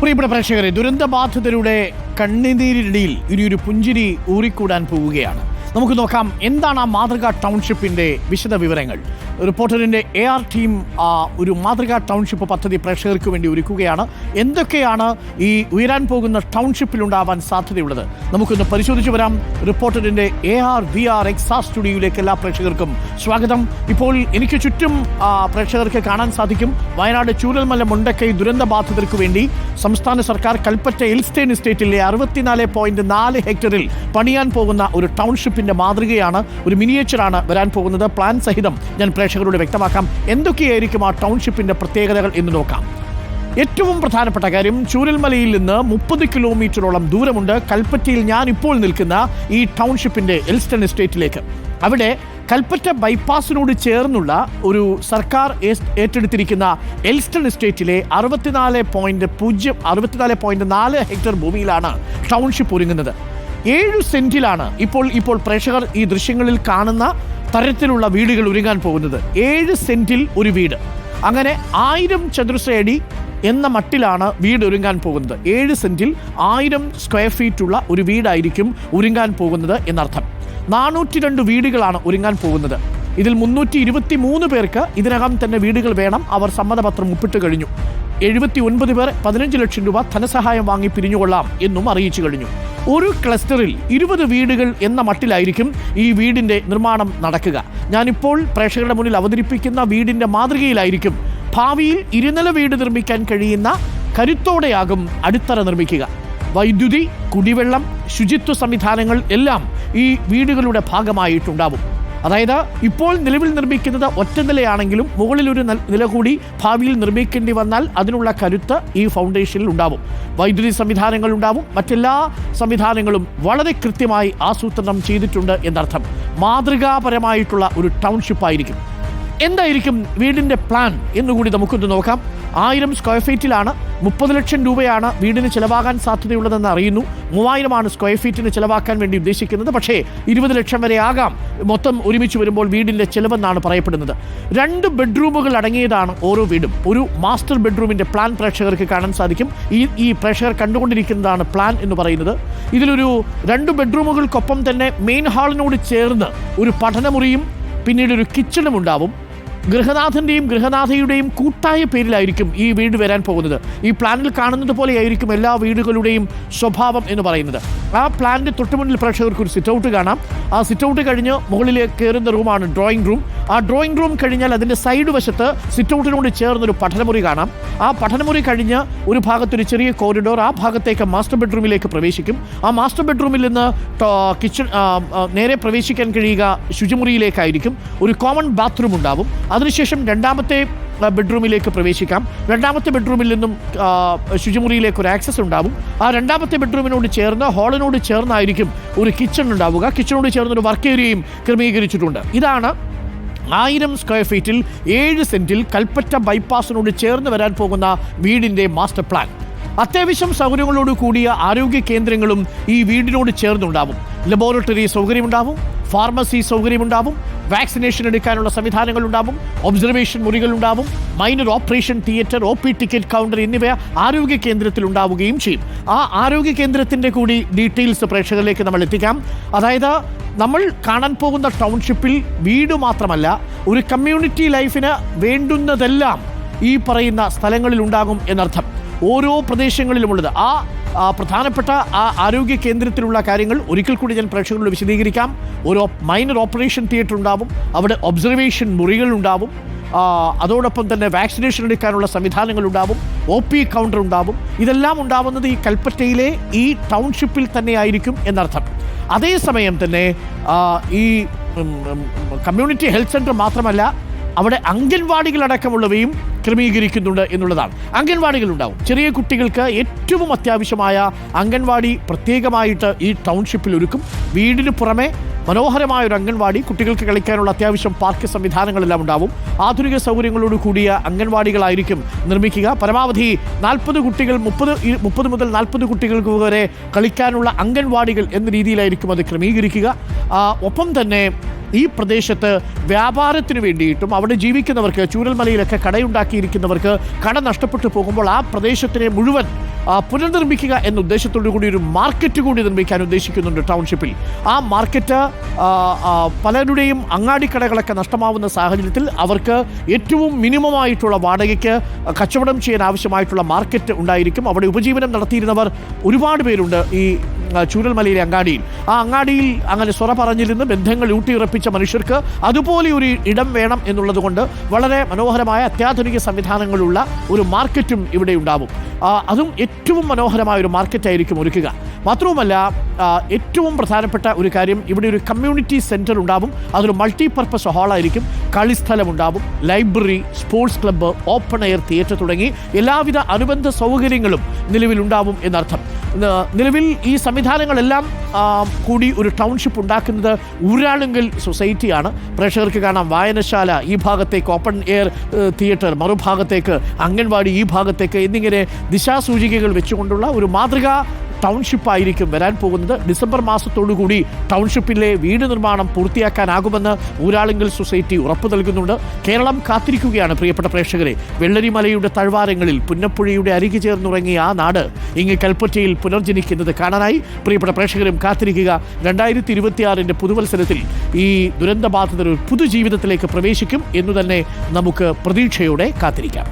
പ്രിയപ്പെട്ട പ്രേക്ഷകരെ ദുരന്തബാധിതരുടെ കണ്ണുനീരിനിടയിൽ ഇനിയൊരു പുഞ്ചിരി ഊറിക്കൂടാൻ പോവുകയാണ്. നമുക്ക് നോക്കാം എന്താണ് ആ മാതൃകാ ടൗൺഷിപ്പിന്റെ വിശദ വിവരങ്ങൾ. റിപ്പോർട്ടറിന്റെ എ ആർ ടീം ഒരു മാതൃകാ ടൗൺഷിപ്പ് പദ്ധതി പ്രേക്ഷകർക്ക് വേണ്ടി ഒരുക്കുകയാണ്. എന്തൊക്കെയാണ് ഈ ഉയരാൻ പോകുന്ന ടൗൺഷിപ്പിൽ ഉണ്ടാവാൻ സാധ്യതയുള്ളത്? നമുക്കൊന്ന് പരിശോധിച്ചു വരാം. റിപ്പോർട്ടറിന്റെ എ ആർ വി ആർ എക്സാ സ്റ്റുഡിയോയിലേക്ക് എല്ലാ പ്രേക്ഷകർക്കും സ്വാഗതം. ഇപ്പോൾ എനിക്ക് ചുറ്റും പ്രേക്ഷകർക്ക് കാണാൻ സാധിക്കും. വയനാട് ചൂരൽമല മുണ്ടക്കൈ ദുരന്ത ബാധിതർക്ക് വേണ്ടി സംസ്ഥാന സർക്കാർ കൽപ്പറ്റ എൽസ്റ്റേൻ എസ്റ്റേറ്റിലെ അറുപത്തിനാല് പോയിന്റ് നാല് ഹെക്ടറിൽ പണിയാൻ പോകുന്ന ഒരു ടൗൺഷിപ്പിന്റെ മാതൃകയാണ് ഒരു മിനിയേച്ചറാണ് വരാൻ പോകുന്നത്. പ്ലാൻ സഹിതം ഞാൻ പ്രേക്ഷകരോട് വ്യക്തമാക്കാം. എന്തൊക്കെയായിരിക്കും ആ ടൗൺഷിപ്പിന്റെ പ്രത്യേകതകൾ എന്ന് നോക്കാം. ഏറ്റവും പ്രധാനപ്പെട്ട കാര്യം ചൂരൽമലയിൽ നിന്ന് മുപ്പത് കിലോമീറ്ററോളം ദൂരമുണ്ട്. കൽപ്പറ്റയിൽ ഞാൻ ഇപ്പോൾ നിൽക്കുന്ന ഈ ടൗൺഷിപ്പിന്റെ എൽസ്റ്റൺ എസ്റ്റേറ്റിലേക്ക്. അവിടെ കൽപ്പറ്റ ബൈപ്പാസിനോട് ചേർന്നുള്ള ഒരു സർക്കാർ ഏറ്റെടുത്തിരിക്കുന്ന എൽസ്റ്റൺ എസ്റ്റേറ്റിലെ അറുപത്തിനാല് പോയിന്റ് പൂജ്യം അറുപത്തിനാല് പോയിന്റ് നാല് ഹെക്ടർ ഭൂമിയിലാണ് ടൗൺഷിപ്പ് ഒരുങ്ങുന്നത്. ഏഴ് സെന്റിലാണ് ഇപ്പോൾ ഇപ്പോൾ പ്രേക്ഷകർ ഈ ദൃശ്യങ്ങളിൽ കാണുന്ന തരത്തിലുള്ള വീടുകൾ ഒരുങ്ങാൻ പോകുന്നത്. ഏഴ് സെന്റിൽ ഒരു വീട്. അങ്ങനെ ആയിരം ചതുരശ്ര അടി എന്ന മട്ടിലാണ് വീട് ഒരുങ്ങാൻ പോകുന്നത്. ഏഴ് സെന്റിൽ ആയിരം സ്ക്വയർ ഫീറ്റ് ഉള്ള ഒരു വീടായിരിക്കും ഒരുങ്ങാൻ പോകുന്നത് എന്നർത്ഥം. നാനൂറ്റി രണ്ട് വീടുകളാണ് ഒരുങ്ങാൻ പോകുന്നത്. ഇതിൽ മുന്നൂറ്റി ഇരുപത്തി മൂന്ന് പേർക്ക് ഇതിനകം തന്നെ വീടുകൾ വേണം. അവർ സമ്മതപത്രം ഒപ്പിട്ട് കഴിഞ്ഞു. എഴുപത്തി ഒൻപത് പേർ പതിനഞ്ച് ലക്ഷം രൂപ ധനസഹായം വാങ്ങി പിരിഞ്ഞുകൊള്ളാം എന്നും അറിയിച്ചു കഴിഞ്ഞു. ഒരു ക്ലസ്റ്ററിൽ ഇരുപത് വീടുകൾ എന്ന മട്ടിലായിരിക്കും ഈ വീടിന്റെ നിർമ്മാണം നടക്കുക. ഞാനിപ്പോൾ പ്രേക്ഷകരുടെ മുന്നിൽ അവതരിപ്പിക്കുന്ന വീടിന്റെ മാതൃകയിലായിരിക്കും ഭാവിയിൽ ഇരുനില വീട് നിർമ്മിക്കാൻ കഴിയുന്ന കരുത്തോടെയാകും അടിത്തറ നിർമ്മിക്കുക. വൈദ്യുതി കുടിവെള്ളം ശുചിത്വ സംവിധാനങ്ങൾ എല്ലാം ഈ വീടുകളുടെ ഭാഗമായിട്ടുണ്ടാവും. അതായത് ഇപ്പോൾ നിലവിൽ നിർമ്മിക്കുന്നത് ഒറ്റ നിലയാണെങ്കിലും മുകളിൽ ഒരു നില കൂടി ഭാവിയിൽ നിർമ്മിക്കേണ്ടി വന്നാൽ അതിനുള്ള കരുത്ത് ഈ ഫൗണ്ടേഷനിൽ ഉണ്ടാവും. വൈദ്യുതി സംവിധാനങ്ങൾ ഉണ്ടാവും. മറ്റെല്ലാ സംവിധാനങ്ങളും വളരെ കൃത്യമായി ആസൂത്രണം ചെയ്തിട്ടുണ്ട് എന്നർത്ഥം. മാതൃകാപരമായിട്ടുള്ള ഒരു ടൗൺഷിപ്പ് ആയിരിക്കും. എന്തായിരിക്കും വീടിന്റെ പ്ലാൻ എന്നുകൂടി നമുക്കൊന്ന് നോക്കാം. ആയിരം സ്ക്വയർ ഫീറ്റിലാണ് മുപ്പത് ലക്ഷം രൂപയാണ് വീടിന് ചിലവാകാൻ സാധ്യതയുള്ളതെന്ന് അറിയുന്നു. മൂവായിരമാണ് സ്ക്വയർ ഫീറ്റിന് ചിലവാക്കാൻ വേണ്ടി ഉദ്ദേശിക്കുന്നത്. പക്ഷേ ഇരുപത് ലക്ഷം വരെ ആകാം. മൊത്തം ഒരുമിച്ച് വരുമ്പോൾ വീടിന്റെ ചിലവെന്നാണ് പറയപ്പെടുന്നത്. രണ്ട് ബെഡ്റൂമുകൾ അടങ്ങിയതാണ് ഓരോ വീടും. ഒരു മാസ്റ്റർ ബെഡ്റൂമിന്റെ പ്ലാൻ പ്രേക്ഷകർക്ക് കാണാൻ സാധിക്കും. ഈ ഈ പ്രേക്ഷകർ കണ്ടുകൊണ്ടിരിക്കുന്നതാണ് പ്ലാൻ എന്ന് പറയുന്നത്. ഇതിലൊരു രണ്ട് ബെഡ്റൂമുകൾക്കൊപ്പം തന്നെ മെയിൻ ഹാളിനോട് ചേർന്ന് ഒരു പഠനമുറിയും പിന്നീട് ഒരു കിച്ചണും ഉണ്ടാവും. ഗൃഹനാഥന്റെയും ഗൃഹനാഥയുടെയും കൂട്ടായ പേരിലായിരിക്കും ഈ വീട് വരാൻ പോകുന്നത്. ഈ പ്ലാനിൽ കാണുന്നത് പോലെയായിരിക്കും എല്ലാ വീടുകളുടെയും സ്വഭാവം എന്ന് പറയുന്നത്. ആ പ്ലാനിന്റെ തൊട്ടുമുന്നിൽ പ്രേക്ഷകർക്ക് ഒരു സിറ്റ് ഔട്ട് കാണാം. ആ സിറ്റ് ഔട്ട് കഴിഞ്ഞ് മുകളിൽ കയറുന്ന റൂമാണ് ഡ്രോയിങ് റൂം ആ ഡ്രോയിങ് റൂം കഴിഞ്ഞാൽ അതിന്റെ സൈഡ് വശത്ത് സിറ്റ് ഔട്ടിനോട് ചേർന്നൊരു പഠനമുറി കാണാം. ആ പഠനമുറി കഴിഞ്ഞ് ഒരു ഭാഗത്തൊരു ചെറിയ കോറിഡോർ ആ ഭാഗത്തേക്ക് മാസ്റ്റർ ബെഡ്റൂമിലേക്ക് പ്രവേശിക്കും. ആ മാസ്റ്റർ ബെഡ്റൂമിൽ നിന്ന് കിച്ചൺ നേരെ പ്രവേശിക്കാൻ കഴിയുക ശുചിമുറിയിലേക്കായിരിക്കും. ഒരു കോമൺ ബാത്റൂം ഉണ്ടാവും. അതിനുശേഷം രണ്ടാമത്തെ ബെഡ്റൂമിലേക്ക് പ്രവേശിക്കാം. രണ്ടാമത്തെ ബെഡ്റൂമിൽ നിന്നും ശുചിമുറിയിലേക്ക് ഒരു ആക്സസ് ഉണ്ടാവും. ആ രണ്ടാമത്തെ ബെഡ്റൂമിനോട് ചേർന്ന് ഹാളിനോട് ചേർന്നായിരിക്കും ഒരു കിച്ചൺ ഉണ്ടാവുക. കിച്ചണോട് ചേർന്ന് ഒരു വർക്ക് ഏരിയയും ക്രമീകരിച്ചിട്ടുണ്ട്. ഇതാണ് ആയിരം സ്ക്വയർ ഫീറ്റിൽ ഏഴ് സെന്റിൽ കൽപ്പറ്റ ബൈപ്പാസിനോട് ചേർന്ന് വരാൻ പോകുന്ന വീടിന്റെ മാസ്റ്റർ പ്ലാൻ. അത്യാവശ്യം സൗകര്യങ്ങളോട് കൂടിയ ആരോഗ്യ കേന്ദ്രങ്ങളും ഈ വീടിനോട് ചേർന്നുണ്ടാവും. ലബോറട്ടറി സൗകര്യമുണ്ടാവും ഫാർമസി സൗകര്യമുണ്ടാവും വാക്സിനേഷൻ എടുക്കാനുള്ള സംവിധാനങ്ങൾ ഉണ്ടാവും ഒബ്സർവേഷൻ മുറികൾ ഉണ്ടാവും minor operation theatre O P ticket counter എന്നിവ ആരോഗ്യ കേന്ദ്രത്തിൽ ഉണ്ടാവുകയും ചെയ്യും. ആ ആരോഗ്യ കേന്ദ്രത്തിന്റെ കൂടി ഡീറ്റെയിൽസ് പ്രേക്ഷകരിലേക്ക് നമ്മൾ എത്തിക്കാം. അതായത് നമ്മൾ കാണാൻ പോകുന്ന ടൗൺഷിപ്പിൽ വീട് മാത്രമല്ല ഒരു കമ്മ്യൂണിറ്റി ലൈഫിന് വേണ്ടുന്നതെല്ലാം ഈ പറയുന്ന സ്ഥലങ്ങളിൽ ഉണ്ടാകും എന്നർത്ഥം. ഓരോ പ്രദേശങ്ങളിലുമുള്ളത്. ആ പ്രധാനപ്പെട്ട ആ ആരോഗ്യ കേന്ദ്രത്തിലുള്ള കാര്യങ്ങൾ ഒരിക്കൽ കൂടി ഞാൻ പ്രേക്ഷകരോട് വിശദീകരിക്കാം. ഒരു മൈനർ ഓപ്പറേഷൻ തിയേറ്റർ ഉണ്ടാവും. അവിടെ ഒബ്സർവേഷൻ മുറികൾ ഉണ്ടാവും. അതോടൊപ്പം തന്നെ വാക്സിനേഷൻ എടുക്കാനുള്ള സംവിധാനങ്ങൾ ഉണ്ടാവും. ഒ പി കൗണ്ടർ ഉണ്ടാവും. ഇതെല്ലാം ഉണ്ടാവുന്നത് ഈ കൽപ്പറ്റയിലെ ഈ ടൗൺഷിപ്പിൽ തന്നെ ആയിരിക്കും എന്നർത്ഥം അതേസമയം തന്നെ ഈ കമ്മ്യൂണിറ്റി ഹെൽത്ത് സെന്റർ മാത്രമല്ല അവിടെ അംഗൻവാടികളടക്കമുള്ളവയും ക്രമീകരിക്കുന്നുണ്ട് എന്നുള്ളതാണ്. അംഗൻവാടികൾ ഉണ്ടാവും ചെറിയ കുട്ടികൾക്ക് ഏറ്റവും അത്യാവശ്യമായ അംഗൻവാടി പ്രത്യേകമായിട്ട് ഈ ടൗൺഷിപ്പിൽ ഒരുക്കും. വീടിന് പുറമെ മനോഹരമായ ഒരു അംഗൻവാടി കുട്ടികൾക്ക് കളിക്കാനുള്ള അത്യാവശ്യം പാർക്ക് സംവിധാനങ്ങളെല്ലാം ഉണ്ടാവും. ആധുനിക സൗകര്യങ്ങളോട് കൂടിയ അംഗൻവാടികളായിരിക്കും നിർമ്മിക്കുക. പരമാവധി നാൽപ്പത് കുട്ടികൾ മുപ്പത് മുപ്പത് മുതൽ നാൽപ്പത് കുട്ടികൾക്ക് വരെ കളിക്കാനുള്ള അംഗൻവാടികൾ എന്ന രീതിയിലായിരിക്കും അത് ക്രമീകരിക്കുക. ഒപ്പം തന്നെ ഈ പ്രദേശത്ത് വ്യാപാരത്തിന് വേണ്ടിയിട്ടും അവിടെ ജീവിക്കുന്നവർക്ക് ചൂരൽമലയിലൊക്കെ കടയുണ്ടാക്കിയിരിക്കുന്നവർക്ക് കട നഷ്ടപ്പെട്ടു പോകുമ്പോൾ ആ പ്രദേശത്തിനെ മുഴുവൻ പുനർനിർമ്മിക്കുക എന്ന ഉദ്ദേശത്തോടു കൂടി ഒരു മാർക്കറ്റ് കൂടി നിർമ്മിക്കാൻ ഉദ്ദേശിക്കുന്നുണ്ട് ടൗൺഷിപ്പിൽ. ആ മാർക്കറ്റ് പലരുടെയും അങ്ങാടിക്കടകളൊക്കെ നഷ്ടമാവുന്ന സാഹചര്യത്തിൽ അവർക്ക് ഏറ്റവും മിനിമമായിട്ടുള്ള വാടകയ്ക്ക് കച്ചവടം ചെയ്യാൻ ആവശ്യമായിട്ടുള്ള മാർക്കറ്റ് ഉണ്ടായിരിക്കും. അവിടെ ഉപജീവനം നടത്തിയിരുന്നവർ ഒരുപാട് പേരുണ്ട് ഈ ചൂരൽമലയിലെ അങ്ങാടിയിൽ. ആ അങ്ങാടിയിൽ അങ്ങനെ സ്വറ പറഞ്ഞിരുന്ന് ബന്ധങ്ങൾ ഊട്ടിയുറപ്പിച്ച മനുഷ്യർക്ക് അതുപോലെ ഒരു ഇടം വേണം എന്നുള്ളതുകൊണ്ട് വളരെ മനോഹരമായ അത്യാധുനിക സംവിധാനങ്ങളുള്ള ഒരു മാർക്കറ്റും ഇവിടെ ഉണ്ടാവും. അതും ഏറ്റവും മനോഹരമായ ഒരു മാർക്കറ്റായിരിക്കും ഒരുക്കുക. മാത്രവുമല്ല ഏറ്റവും പ്രധാനപ്പെട്ട ഒരു കാര്യം ഇവിടെ ഒരു കമ്മ്യൂണിറ്റി സെന്റർ ഉണ്ടാവും. അതൊരു മൾട്ടിപർപ്പസ് ഹാളായിരിക്കും. കളിസ്ഥലം ഉണ്ടാവും library sports club open air theatre തുടങ്ങി എല്ലാവിധ അനുബന്ധ സൗകര്യങ്ങളും നിലവിലുണ്ടാവും എന്നർത്ഥം. നിലവിൽ ഈ സംവിധാനങ്ങളെല്ലാം കൂടി ഒരു ടൗൺഷിപ്പ് ഉണ്ടാക്കുന്നത് ഊരാളുങ്കൽ സൊസൈറ്റിയാണ് പ്രേക്ഷകർക്ക് കാണാം വായനശാല ഈ ഭാഗത്തേക്ക് ഓപ്പൺ എയർ തിയേറ്റർ മറുഭാഗത്തേക്ക് അംഗൻവാടി ഈ ഭാഗത്തേക്ക് എന്നിങ്ങനെ ദിശാസൂചികകൾ വെച്ചുകൊണ്ടുള്ള ഒരു മാതൃകാ ടൗൺഷിപ്പ് ആയിരിക്കും വരാൻ പോകുന്നത്. ഡിസംബർ മാസത്തോടുകൂടി ടൗൺഷിപ്പിലെ വീട് നിർമ്മാണം പൂർത്തിയാക്കാനാകുമെന്ന് ഊരാളിങ്കൽ സൊസൈറ്റി ഉറപ്പ് നൽകുന്നുണ്ട്. കേരളം കാത്തിരിക്കുകയാണ് പ്രിയപ്പെട്ട പ്രേക്ഷകരെ. വെള്ളരിമലയുടെ താഴ്വാരങ്ങളിൽ പുന്നപ്പുഴയുടെ അരികു ചേർന്നുറങ്ങിയ ആ നാട് ഇങ്ങ് കൽപ്പറ്റയിൽ പുനർജനിക്കുന്നത് കാണാനായി. പ്രിയപ്പെട്ട പ്രേക്ഷകരും കാത്തിരിക്കുക. രണ്ടായിരത്തി ഇരുപത്തിയാറിന്റെ പുതുവത്സരത്തിൽ ഈ ദുരന്തബാധിതർ ഒരു പുതുജീവിതത്തിലേക്ക് പ്രവേശിക്കും എന്നു തന്നെ നമുക്ക് പ്രതീക്ഷയോടെ കാത്തിരിക്കാം.